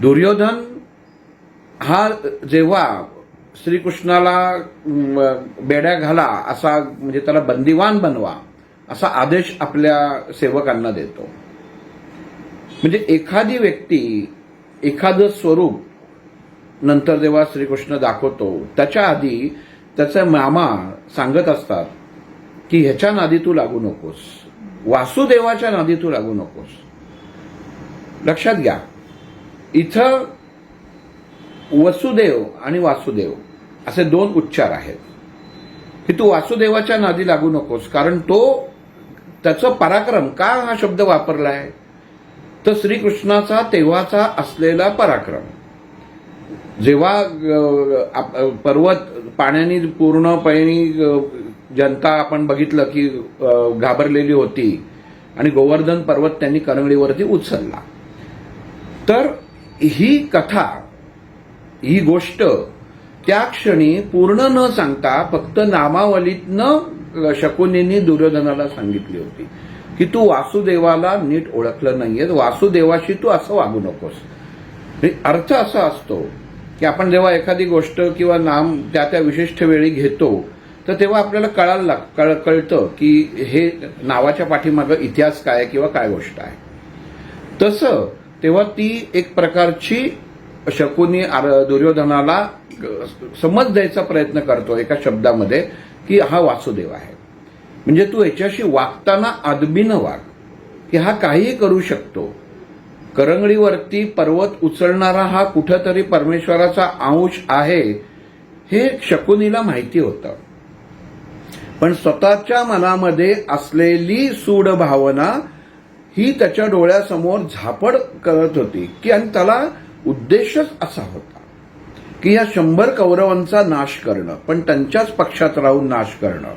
दुर्योधन हा जेव्हा श्रीकृष्णाला बेड्या घाला असा म्हणजे त्याला बंदिवान बनवा असा आदेश आपल्या सेवकांना देतो. म्हणजे एखादी व्यक्ती एखादं स्वरूप नंतर जेव्हा श्रीकृष्ण दाखवतो त्याच्या आधी त्याचे मामा सांगत असतात की ह्याच्या नादी तू लागू नकोस. वासुदेवाच्या नादी तू लागू नकोस. लक्षात घ्या. इथं वसुदेव आणि वासुदेव असे दोन उच्चार आहेत. की तू वासुदेवाच्या नादी लागू नकोस कारण तो त्याचं पराक्रम का हा शब्द वापरला आहे तर श्रीकृष्णाचा तेव्हाचा असलेला पराक्रम. जेव्हा आप- पर्वत पाण्याने पूर्णपणे जनता आपण बघितलं की घाबरलेली होती आणि गोवर्धन पर्वत त्यांनी करंगळीवरती उचलला. तर ही कथा ही गोष्ट त्या क्षणी पूर्ण न सांगता फक्त नामावलीतनं शकुनींनी दुर्योधनाला सांगितली होती की तू वासुदेवाला नीट ओळखलं नाहीये वासुदेवाशी तू असं वागू नकोस. म्हणजे अर्थ असा असतो की आपण जेव्हा एखादी गोष्ट किंवा नाम त्या त्या विशिष्ट वेळी घेतो तर तेव्हा आपल्याला कळायला लाग कळ कळतं की हे नावाच्या पाठीमागं इतिहास काय आहे किंवा काय गोष्ट आहे. तसं तेव्हा ती एक प्रकारची शकुनी दुर्योधनाला समज द्यायचा प्रयत्न करतो एका शब्दामध्ये की हा वासुदेव आहे. म्हणजे तू याच्याशी वागताना आदबीनं वाग की हा काहीही करू शकतो. करंगळीवरती पर्वत उचलणारा हा कुठंतरी परमेश्वराचा अंश आहे हे शकुनीला माहिती होतं. पण स्वतःच्या मनामध्ये असलेली सूड भावना ही त्याच्या डोळ्यासमोर झापड करत होती की आणि त्याला उद्देशच असा होता की या शंभर कौरवांचा नाश करणं पण त्यांच्याच पक्षात राहून नाश करणं.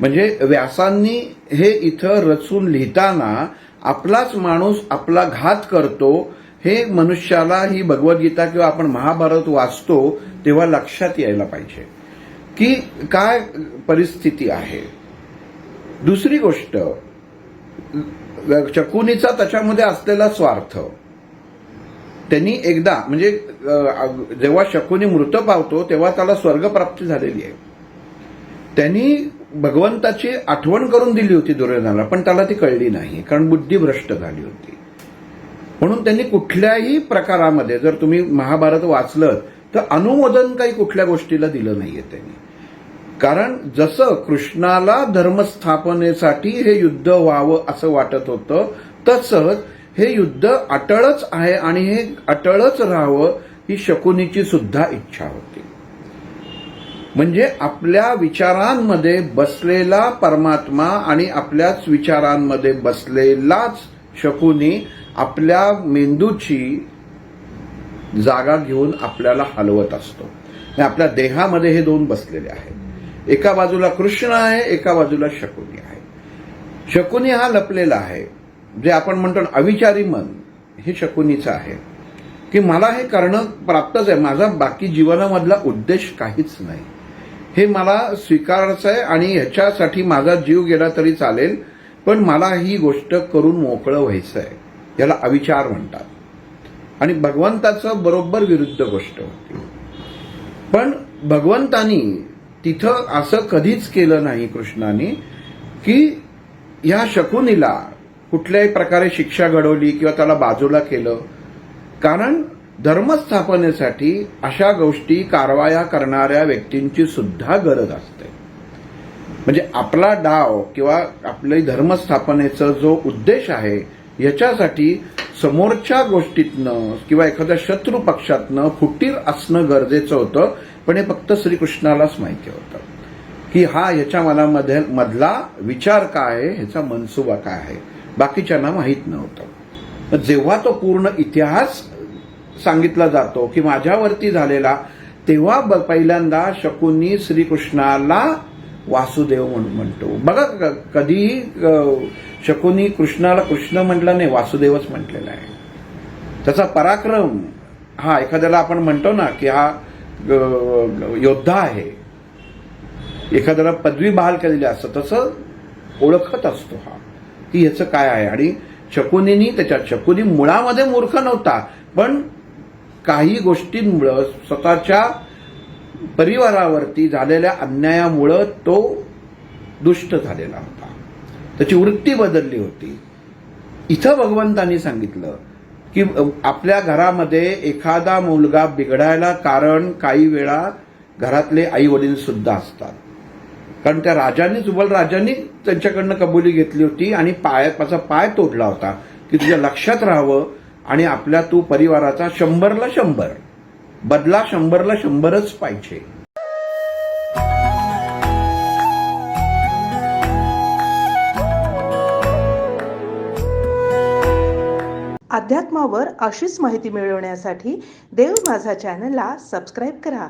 म्हणजे व्यासांनी हे इथं रचून लिहिताना आपलाच माणूस आपला घात करतो हे मनुष्याला ही भगवद्गीता किंवा आपण महाभारत वाचतो तेव्हा लक्षात यायला पाहिजे. की काय परिस्थिती आहे? दुसरी गोष्ट शकुनीचा त्याच्यामध्ये असलेला स्वार्थ. त्यांनी एकदा म्हणजे जेव्हा शकुनी मृत पावतो तेव्हा त्याला स्वर्गप्राप्ती झालेली आहे. त्यांनी भगवंताची आठवण करून दिली होती दुर्योधनाला पण त्याला ती कळली नाही कारण बुद्धी भ्रष्ट झाली होती. म्हणून त्यांनी कुठल्याही प्रकारामध्ये जर तुम्ही महाभारत वाचलं तर अनुमोदन काही कुठल्या गोष्टीला दिलं नाहीये त्यांनी. कारण जसं कृष्णाला धर्मस्थापनेसाठी हे युद्ध व्हावं असं वाटत होतं तसंच हे युद्ध अटळच आहे आणि हे अटळच राहावं ही शकुनीची सुद्धा इच्छा होती. म्हणजे आपल्या विचारांमध्ये बसलेला परमात्मा आणि आपल्याच विचारांमध्ये बसलेलाच शकुनी आपल्या मेंदूची जागा घेऊन आपल्याला हलवत असतो. आपल्या देहामध्ये हे दोन बसलेले आहेत. एका बाजूला कृष्ण आहे एका बाजूला शकुनी आहे. शकुनी हा लपलेला आहे. जे आपण म्हणतो ना, अविचारी मन हे शकुनीचं आहे. की मला हे करणं प्राप्तच आहे. माझा बाकी जीवनामधला उद्देश काहीच नाही. हे मला स्वीकारायचं आहे आणि ह्याच्यासाठी माझा जीव गेला तरी चालेल पण मला ही गोष्ट करून मोकळं व्हायचं आहे. याला अविचार म्हणतात. आणि भगवंताचं बरोबर विरुद्ध गोष्ट होती. पण भगवंतानी तिथं असं कधीच केलं नाही कृष्णाने की ह्या शकुनीला कुठल्याही प्रकारे शिक्षा घडवली किंवा त्याला बाजूला केलं. कारण धर्मस्थापनेसाठी अशा गोष्टी कारवाया करणाऱ्या व्यक्तींची सुद्धा गरज असते. म्हणजे आपला डाव किंवा आपली धर्मस्थापनेचा जो उद्देश आहे याच्यासाठी समोरच्या गोष्टीतनं किंवा एखाद्या शत्रू पक्षातनं फुटीर असणं गरजेचं होतं पण हे फक्त श्रीकृष्णालाच माहिती होतं. की हा ह्याच्या मनामध्ये मधला विचार काय आहे ह्याचा मनसुबा काय आहे? बाकीच्यांना माहीत नव्हतं. जेव्हा तो पूर्ण इतिहास सांगितला जातो की माझ्यावरती झालेला तेव्हा ब- पहिल्यांदा शकुनी श्रीकृष्णाला वासुदेव म्हणून म्हणतो. बघा कधीही शकुनी कृष्णाला कृष्ण म्हटलं नाही वासुदेवच म्हटलेला आहे. त्याचा पराक्रम हा एखाद्याला आपण म्हणतो ना की हा योद्धा आहे. एखाद्याला पदवी बहाल केलेली असतं तसं ओळखत असतो हा. की ह्याचं काय आहे? आणि शकुनीनी त्याच्यात शकुनी मुळामध्ये मूर्ख नव्हता पण काही गोष्टींमुळं स्वतःच्या परिवारावरती झालेल्या अन्यायामुळं तो दुष्ट झालेला होता. त्याची वृत्ती बदलली होती. इथं भगवंतांनी सांगितलं की आपल्या घरामध्ये एखादा मुलगा बिघडायला कारण काही वेळा घरातले आई वडील सुद्धा असतात. कारण त्या राजांनी जुबल राजांनी त्यांच्याकडनं कबुली घेतली होती आणि पायाचा पाय तोडला होता की तुझ्या लक्षात राहावं आणि आपल्या तू परिवाराचा शंभरला शंभर. बदला शंभरला शंभरच पाहिजे. अध्यात्मावर अशीच माहिती मिळवण्यासाठी देव माझा चॅनलला सबस्क्राईब करा.